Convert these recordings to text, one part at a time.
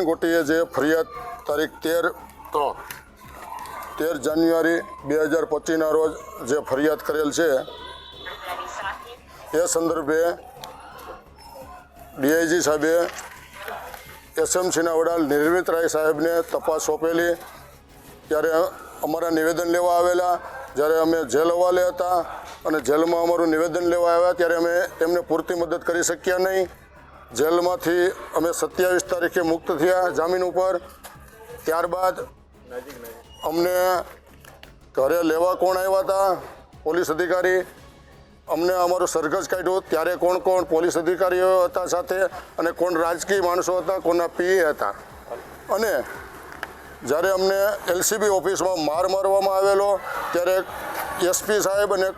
પાયલબેન ગોટીએ જે ફરિયાદ તારીખ તેર ત્રણ. તેર જાન્યુઆરી બે હજાર પચીસના રોજ જે ફરિયાદ કરેલ છે, એ સંદર્ભે ડીઆઈજી સાહેબે એસએમસીના વડા નિર્મિત રાય સાહેબને તપાસ સોંપેલી. ત્યારે અમારા નિવેદન લેવા આવેલા, જ્યારે અમે જેલ હવાલે હતા અને જેલમાં અમારું નિવેદન લેવા આવ્યા, ત્યારે અમે તેમને પૂરતી મદદ કરી શક્યા નહીં. જેલમાંથી અમે સત્યાવીસ તારીખે મુક્ત થયા જામીન ઉપર. ત્યારબાદ અમને ઘરે લેવા કોણ આવ્યા હતા? પોલીસ અધિકારી. અમને અમારું સરઘસ કાઢ્યું. ત્યારે કોણ કોણ પોલીસ અધિકારીઓ હતા સાથે અને કોણ રાજકીય માણસો હતા, કોના પીએ હતા. અને જ્યારે અમને એલસીબી ઓફિસમાં માર મારવામાં આવેલો, ત્યારે એસપી સાહેબ અને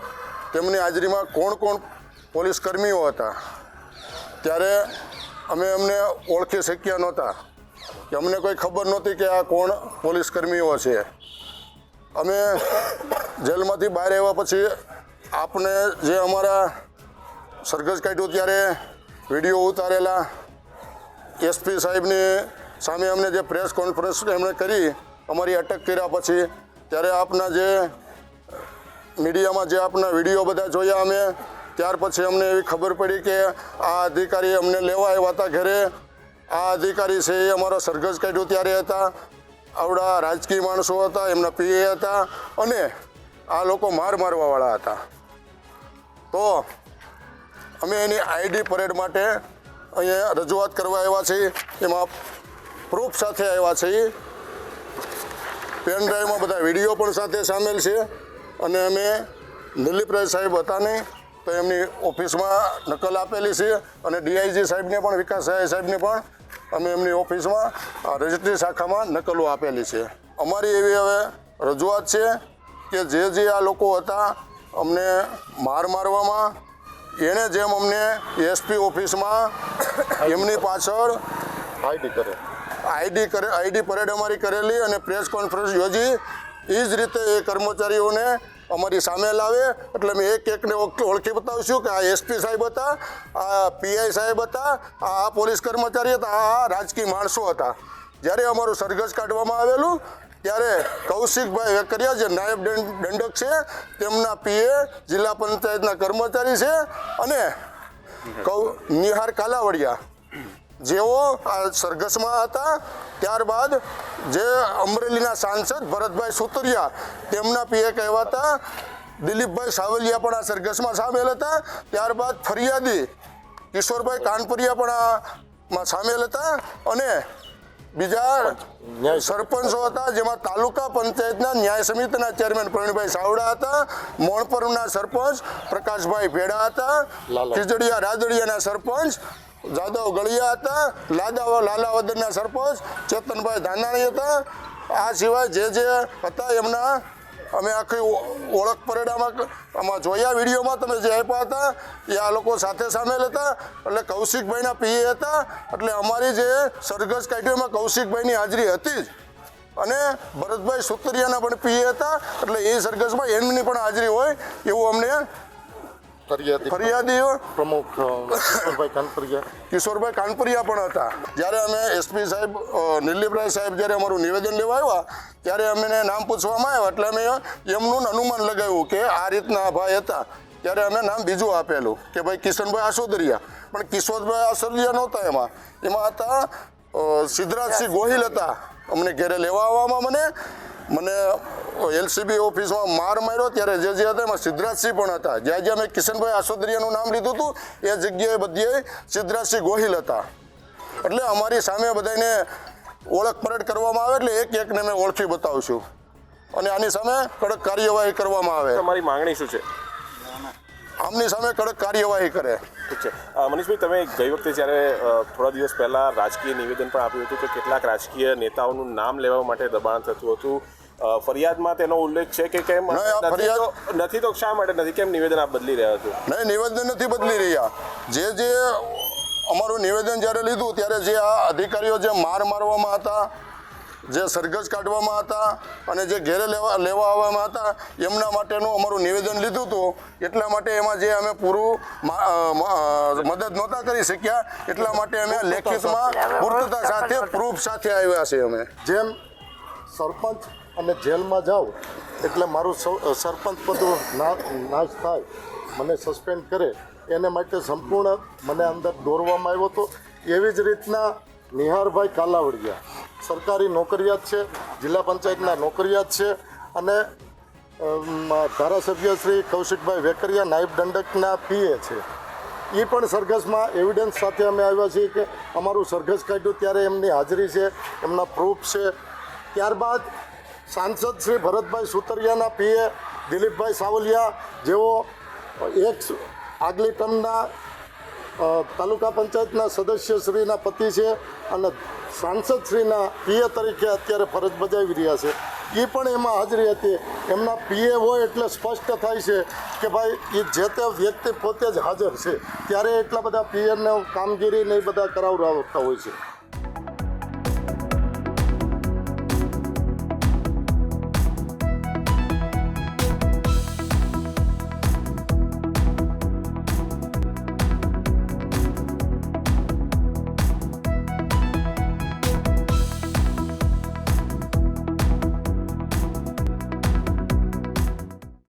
તેમની હાજરીમાં કોણ કોણ પોલીસ કર્મીઓ હતા? ત્યારે અમે અમને ઓળખી શક્યા નહોતા કે અમને કોઈ ખબર નહોતી કે આ કોણ પોલીસ કર્મીઓ છે. અમે જેલમાંથી બહાર આવ્યા પછી આપને જે અમારા સરઘસ કાઢ્યું ત્યારે વીડિયો ઉતારેલા, એસપી સાહેબની સામે અમને જે પ્રેસ કોન્ફરન્સ એમણે કરી, અમારી અટક કર્યા પછી ત્યારે આપના જે મીડિયામાં જે આપના વીડિયો બધા જોયા અમે ત્યાર પછી અમને એવી ખબર પડી કે આ અધિકારી અમને લેવા આવ્યા હતા ઘરે. આ અધિકારી છે એ અમારો સરઘસ કાઢ્યો ત્યારે હતા. આવડા રાજકીય માણસો હતા, એમના પીએ હતા અને આ લોકો માર મારવાવાળા હતા. તો અમે એની આઈડી પરેડ માટે અહીંયા રજૂઆત કરવા આવ્યા છીએ. એમાં પ્રૂફ સાથે આવ્યા છીએ. પેન ડ્રાઈવમાં બધા વીડિયો પણ સાથે સામેલ છે. અને અમે દિલીપરાય સાહેબ હતા નહીં તો એમની ઓફિસમાં નકલ આપેલી છે અને ડીઆઈજી સાહેબને પણ વિકાસ સાહેબને પણ અમે એમની ઓફિસમાં રજિસ્ટ્રી શાખામાં નકલો આપેલી છે. અમારી એવી હવે રજૂઆત છે કે જે જે આ લોકો હતા અમને માર મારવામાં એણે જેમ અમને એસપી ઓફિસમાં એમની પાછળ આઈડી કરે. આઈડી કરે આઈડી પરેડ અમારી કરેલી અને પ્રેસ કોન્ફરન્સ યોજી એ જ રીતે એ કર્મચારીઓને અમારી સામે લાવે. એટલે અમે એક એકને ઓળખ- બતાવીશું કે આ એસપી સાહેબ હતા, આ પીઆઈ સાહેબ હતા, આ પોલીસ કર્મચારી હતા, આ રાજકીય માણસો હતા. જ્યારે અમારું સરઘસ કાઢવામાં આવેલું, ત્યારે કૌશિકભાઈ વેકરિયા, જે નાયબ દંડ- દંડક છે, તેમના પીએ જિલ્લા પંચાયતના કર્મચારી છે અને કૌ, નિહાર કાલાવડિયા. જેઓ આ સરઘસમાં હતા ત્યારબાદ જે અમરેલીના સાંસદ ભરતભાઈ સુતરિયા તેમના પીએ કહેવાતા દિલીપભાઈ સાવલિયા પણ આ સરઘસમાં સામેલ હતા ત્યારબાદ ફરિયાદી કિશોરભાઈ કાનપુરિયા પણ આમાં સામેલ હતા અને બીજા ન્યાય સરપંચો હતા જેમાં તાલુકા પંચાયતના ન્યાય સમિતિના ચેરમેન પ્રવીણભાઈ સાવડા હતા મોણપરના સરપંચ પ્રકાશભાઈ ભેડા હતા. ખીજડીયા રાજડીયાના સરપંચ જાદવ ગળિયા હતા લાદાવા લાલાવદરના સરપંચ, ચેતનભાઈ ધાનાણી હતા. આ સિવાય જે જે હતા એમના અમે આખી ઓળખ પરેડામાં આમાં જોયા વિડીયોમાં તમે જે આપ્યા હતા, એ આ લોકો સાથે સામેલ હતા. એટલે કૌશિકભાઈના પીએ હતા. એટલે અમારી જે સરઘસ કાઢ્યોમાં કૌશિકભાઈની હાજરી હતી જ. અને ભરતભાઈ સુતરિયાના પણ પીએ હતા. એટલે એ સરઘસમાં એમની પણ હાજરી હોય એવું અમને ફરિયાદી ફરિયાદીઓ? પ્રમુખ કિશોરભાઈ કાનપરિયા. કિશોરભાઈ કાનપુરિયા પણ હતા. જ્યારે અમે એસપી સાહેબ નિલીપરાય સાહેબ જ્યારે અમારું નિવેદન લેવા આવ્યા ત્યારે અમને નામ પૂછવામાં આવ્યા. એટલે અમે એમનું અનુમાન લગાવ્યું કે આ રીતના ભાઈ હતા. ત્યારે અમે નામ બીજું આપેલું કે ભાઈ કિશનભાઈ આસોદરિયા. પણ કિશોરભાઈ આસોદરિયા નહોતા એમાં. એમાં હતા સિદ્ધરાજસિંહ ગોહિલ હતા. અમને ઘેરે લેવા આવવામાં મને. મને એલસીબી ઓફિસમાં માર માર્યો ત્યારે જે જે હતા એમાં સિદ્ધરાજસિંહ પણ હતા. જ્યાં જ્યાં મેં કિશનભાઈ આસોદરિયાનું નામ લીધું હતું એ જગ્યાએ બધીએ સિદ્ધરાજસિંહ ગોહિલ હતા. એટલે અમારી સામે બધાને ઓળખ પરેડ કરવામાં આવે એટલે એક એકને મેં ઓળખી બતાવશું અને આની સામે કડક કાર્યવાહી કરવામાં આવે. તમારી માંગણી શું છે? આમની સામે કડક કાર્યવાહી કરે. ઠીક છે. મનીષભાઈ તમે ગઈ વખતે જ્યારે થોડા દિવસ પહેલાં રાજકીય નિવેદન પણ આપ્યું હતું કે કેટલાક રાજકીય નેતાઓનું નામ લેવા માટે દબાણ થતું હતું. ફરિયાદમાં તેનો ઉલ્લેખ છે કે કેમ નથી તો- નથી તો શા માટે નથી? કેમ નિવેદન આપ બદલી રહ્યા છો? નહીં નિવેદન નથી બદલી રહ્યા. જે જે અમારું નિવેદન જ્યારે લીધું ત્યારે જે આ અધિકારીઓ જે માર મારવામાં હતા જે સરઘસ કાઢવામાં હતા અને જે ઘેરે લેવા લેવા આવવામાં હતા એમના માટેનું અમારું નિવેદન લીધું હતું. એટલા માટે એમાં જે અમે પૂરું મદદ નહોતા કરી શક્યા. એટલા માટે અમે લેખિતમાં પૂર્તતા સાથે પ્રૂફ સાથે આવ્યા છીએ અમે. જેમ સરપંચ અને જેલમાં જાઓ એટલે મારું સરપંચ પદનું ના- નાશ થાય. મને સસ્પેન્ડ કરે. એને માટે સંપૂર્ણ મને અંદર દોરવામાં આવ્યો હતો. એવી જ રીતના નિહારભાઈ કાલાવડિયા. સરકારી નોકરિયાત છે, જિલ્લા પંચાયતના નોકરિયાત છે અને ધારાસભ્ય શ્રી કૌશિકભાઈ વેકરિયા નાયબ દંડકના પીએ છે. એ પણ સરઘસમાં એવિડન્સ સાથે અમે આવ્યા છીએ કે અમારું સરઘસ કાઢ્યું ત્યારે એમની હાજરી છે, એમના પ્રૂફ છે. ત્યારબાદ સાંસદ શ્રી ભરતભાઈ સુતરિયાના પીએ દિલીપભાઈ સાવલિયા, જેઓ એક આગલી તાલુકા પંચાયતના સદસ્યશ્રીના પતિ છે અને સાંસદશ્રીના પીએ તરીકે અત્યારે ફરજ બજાવી રહ્યા છે. એ પણ એમાં હાજરી હતી. એમના પીએ હોય એટલે સ્પષ્ટ થાય છે કે ભાઈ એ જે તે વ્યક્તિ પોતે જ હાજર છે. ત્યારે એટલા બધા પીએને કામગીરી ને એ બધા કરાવડાવતા હોય છે.